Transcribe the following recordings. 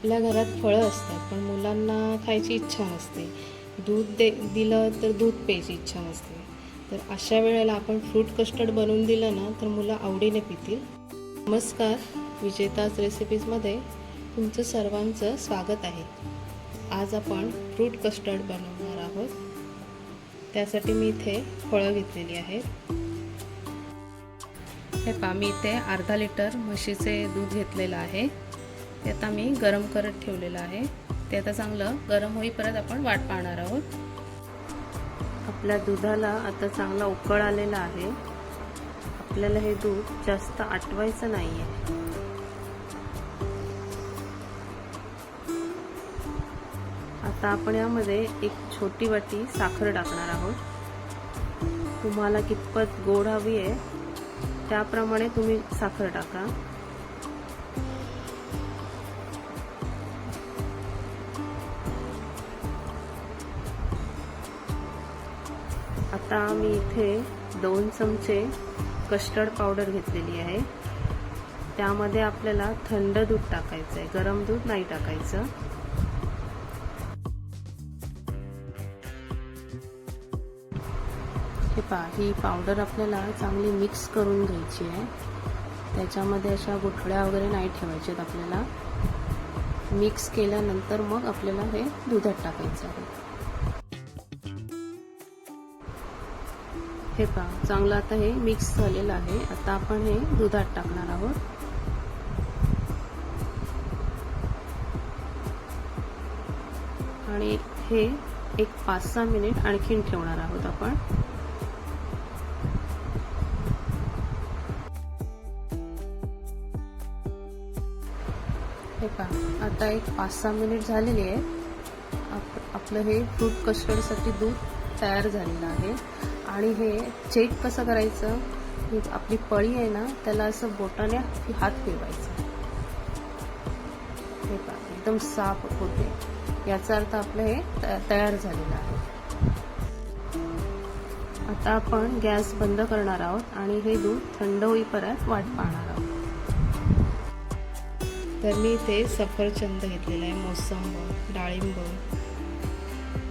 आपल्या घरात फळं असतात पण मुलांना खायची इच्छा नसते. दूध दे दिलं तर दूध प्यायची इच्छा नसते. तर अशा वेळेला आपण फ्रूट कस्टर्ड बनवून दिलं ना तर मुलं आवडीने पितील. नमस्कार विजेताज रेसिपीजमध्ये तुमचं सर्वांचं स्वागत आहे. आज आपण फ्रूट कस्टर्ड बनवणार आहोत. त्यासाठी मी इथे फळं घेतलेली आहेत. हे पहा मी इथे अर्धा लिटर म्हशीचे दूध घेतलेलं आहे. ते आता मी गरम करत ठेवलेलं आहे. ते आता चांगलं गरम होईपर्यंत आपण वाट पाहणार आहोत. आपल्या दुधाला आता चांगला उकळ आलेला आहे. आपल्याला हे दूध जास्त आटवायचं नाही आहे आता आपण यामध्ये एक छोटी वाटी साखर टाकणार आहोत. तुम्हाला कितपत गोड हवी आहे त्याप्रमाणे तुम्ही साखर टाका. आता मी इथे दोन चमचे कस्टर्ड पावडर घेतलेली आहे. त्यामध्ये आपल्याला थंड दूध टाकायचं आहे. गरम दूध नाही टाकायचं. हे पा ही पावडर आपल्याला चांगली मिक्स करून घ्यायची आहे. त्याच्यामध्ये अशा गुठळ्या वगैरे नाही ठेवायच्यात आपल्याला. मिक्स केल्यानंतर मग आपल्याला हे दुधात टाकायचं आहे. हे पहा चांगलं आता हे मिक्स झालेलं आहे. आता आपण हे दुधात टाकणार आहोत. आणि हे एक पाच सहा मिनिट आणखीन ठेवणार आहोत आपण. हे पहा आता एक पाच सहा मिनिट झालेली आहे. आपलं हे फ्रूट कस्टर्डसाठी दूध तयार झालेलं आहे. आणि हे चेक कसं करायचं? ही आपली पळी आहे ना त्याला असं बोटाने हात फिरवायचा. हे पहा एकदम साफ होते. याचा अर्थ आपलं हे तयार झालेलं आहे. आता आपण गॅस बंद करणार आहोत आणि हे दूध थंड होईपर्यंत वाट पाहणार आहोत. तर मी इथे सफरचंद घेतलेला आहे मोसंब डाळिंब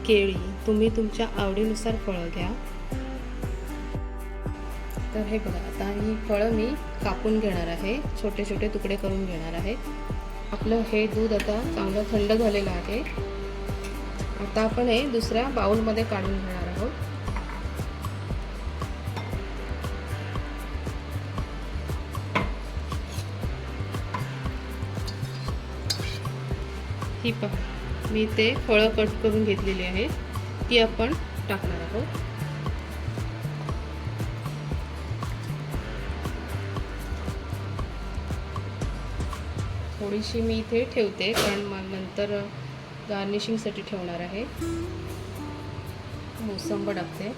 केळी. तुम्ही तुमच्या आवडीनुसार फळं घ्या. तर हे बघा आता ही फळं मी कापून घेणार आहे. छोटे छोटे तुकडे करून घेणार आहे. आपलं हे दूध आता चांगलं थंड झालेलं आहे. आता आपण हे दुसऱ्या बाउलमध्ये काढून घेणार आहोत. ही पहा मी ते फळं कट करून घेतलेली आहे. ती आपण टाकणार आहोत. थोडीशी मी इथे ठेवते कारण मग नंतर गार्निशिंगसाठी ठेवणार आहे. मोसंब टाकते.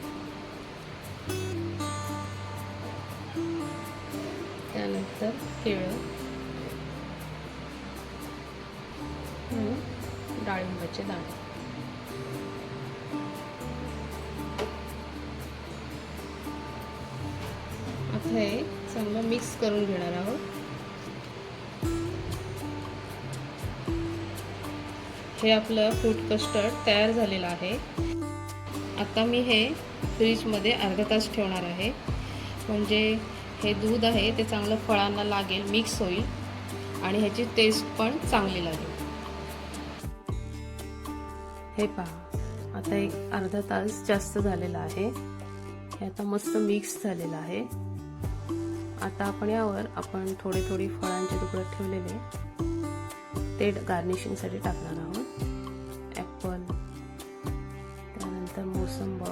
त्यानंतर केळं. डाळिंबाचे दाणे. आता हे चांगलं मिक्स करून घेणार आहोत. हे आपलं फ्रूट कस्टर्ड तयार झालेलं आहे. आता मी हे फ्रीजमध्ये अर्धा तास ठेवणार आहे. म्हणजे हे दूध आहे ते चांगलं फळांना लागेल मिक्स होईल आणि ह्याची टेस्ट पण चांगली लागेल. हे पहा आता एक अर्धा तास जास्त झालेला आहे. हे आता मस्त मिक्स झालेलं आहे. आता आपण यावर आपण थोडे थोडी फळांचे तुकडे ठेवलेले. ते गार्निशिंगसाठी टाकणार आहोत. त्यानंतर मोसंब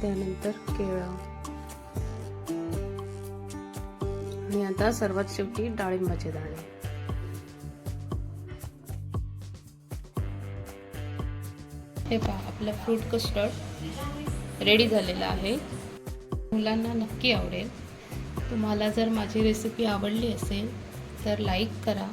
त्यानंतर केळं आणि आता सर्वात शेवटी डाळिंबाचे दाणे. हे पहा आपलं फ्रूट कस्टर्ड रेडी झालेला आहे. मुलांना नक्की आवडेल. तुम्हाला जर माझी रेसिपी आवडली असेल तर लाईक करा.